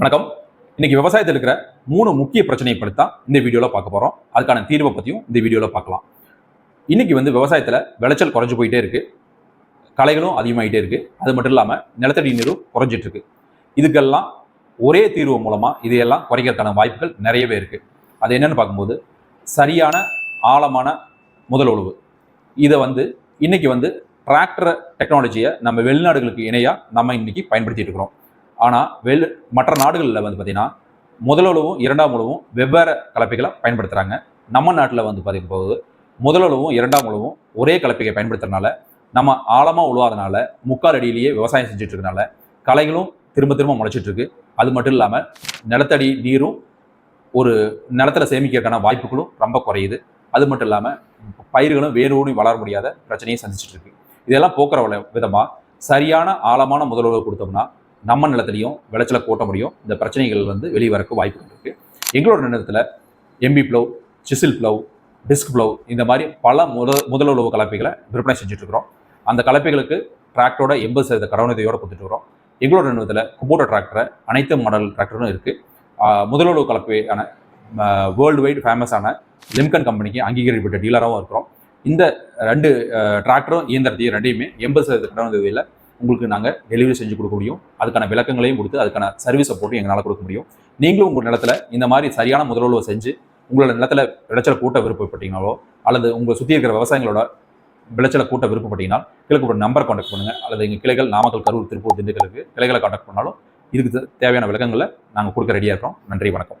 வணக்கம். இன்னைக்கு விவசாயத்தில் இருக்கிற மூணு முக்கிய பிரச்சனையை பற்றி தான் இந்த வீடியோவில் பார்க்க போகிறோம் அதுக்கான தீர்வை பற்றியும் இந்த வீடியோவில் பார்க்கலாம். இன்னைக்கு வந்து விவசாயத்தில் விளைச்சல் குறைஞ்சு போயிட்டே இருக்கு. களைகளும் அதிகமாகிட்டே இருக்கு. அது மட்டும் இல்லாமல் நிலத்தடி நீரும் குறைஞ்சிட்டு இருக்கு. இதுக்கெல்லாம் ஒரே தீர்வு மூலமாக இதையெல்லாம் குறைக்கிறதுக்கான வாய்ப்புகள் நிறையவே இருக்கு. அது என்னன்னு பார்க்கும்போது சரியான ஆழமான முதல் உழவு. இதை வந்து இன்னைக்கு வந்து டிராக்டர் டெக்னாலஜியை நம்ம வெளிநாடுகளுக்கு இணையாக நம்ம இன்னைக்கு பயன்படுத்திட்டு இருக்கிறோம். ஆனால் வெளி மற்ற நாடுகளில் வந்து பார்த்திங்கன்னா முதலளவும் இரண்டாம் உழவும் வெவ்வேறு கலப்பைகளை பயன்படுத்துகிறாங்க நம்ம நாட்டில் வந்து பார்க்கும் போது இரண்டாம் உழவும் ஒரே கலப்பையை பயன்படுத்துறதுனால நம்ம ஆழமாக உழுவாதனால முக்கால் அடியிலேயே விவசாயம் செஞ்சுட்டு இருக்கனால களைகளும் திரும்ப திரும்ப முளைச்சிட்டு இருக்கு அது மட்டும் இல்லாமல் நிலத்தடி நீரும் ஒரு நிலத்தில் சேமிக்கிறதுக்கான வாய்ப்புகளும் ரொம்ப குறையுது. அது மட்டும் இல்லாமல் பயிர்களும் வேரோடி வளர முடியாத பிரச்சனையும் சந்திச்சுட்டு இருக்கு இதெல்லாம் போக்குற விதமாக சரியான ஆழமான முதலுறவு கொடுத்தோம்னா நம்ம நிலத்திலையும் விளைச்சலை கூட்ட முடியும். இந்த பிரச்சனைகள் வந்து வெளியே வரக்கு வாய்ப்புகள் இருக்கு. எங்களோட நிலத்தில் MB plough chisel plough disc plough இந்த மாதிரி பல முத முதலுறவு கலப்பைகளை விற்பனை செஞ்சுட்ருக்குறோம் அந்த கலப்பைகளுக்கு டிராக்டரோட எண்பது சதவீத கடவுநிதியோட கொடுத்துட்டு இருக்கிறோம். எங்களோட நிறுவனத்தில் குபோட்டோ டிராக்டரை அனைத்து மாடல் டிராக்டரும் இருக்குது முதலுறவு கலப்பையான வேர்ல்டு வைடு ஃபேமஸான லிம்கன் கம்பெனிக்கு அங்கீகரிக்கப்பட்ட டீலராகவும் இருக்கிறோம். இந்த ரெண்டு டிராக்டரும் இயந்திரத்தையும் ரெண்டையுமே எண்பது சதவீத கடவுநிதியில் உங்களுக்கு நாங்கள் டெலிவரி செஞ்சு கொடுக்க முடியும். அதுக்கான விளக்கங்களையும் கொடுத்து அதுக்கான சர்வீஸ் சப்போர்ட்டும் எங்களால் கொடுக்க முடியும். நீங்களும் உங்கள் நிலத்துல இந்த மாதிரி சரியான முதலுறவு செஞ்சு உங்களோட நிலத்துல விளைச்சல் கூட்ட விருப்பப்பட்டீங்களோ அல்லது உங்களை சுற்றி இருக்கிற விவசாயிகளோட விளைச்சலை கூட்ட விருப்பப்பட்டீங்கன்னா கிழக்கு ஒரு நம்பர் காண்டாக்ட் பண்ணுங்கள் அல்லது எங்கள் கிளைகள் நாமக்கல் கரூர் திருப்பூர் திண்டுக்கலுக்கு கிளைகளை காண்டாக்ட் பண்ணாலும் இதுக்கு தேவையான விளக்கங்களை நாங்கள் கொடுக்க ரெடியாக இருக்கிறோம் நன்றி வணக்கம்.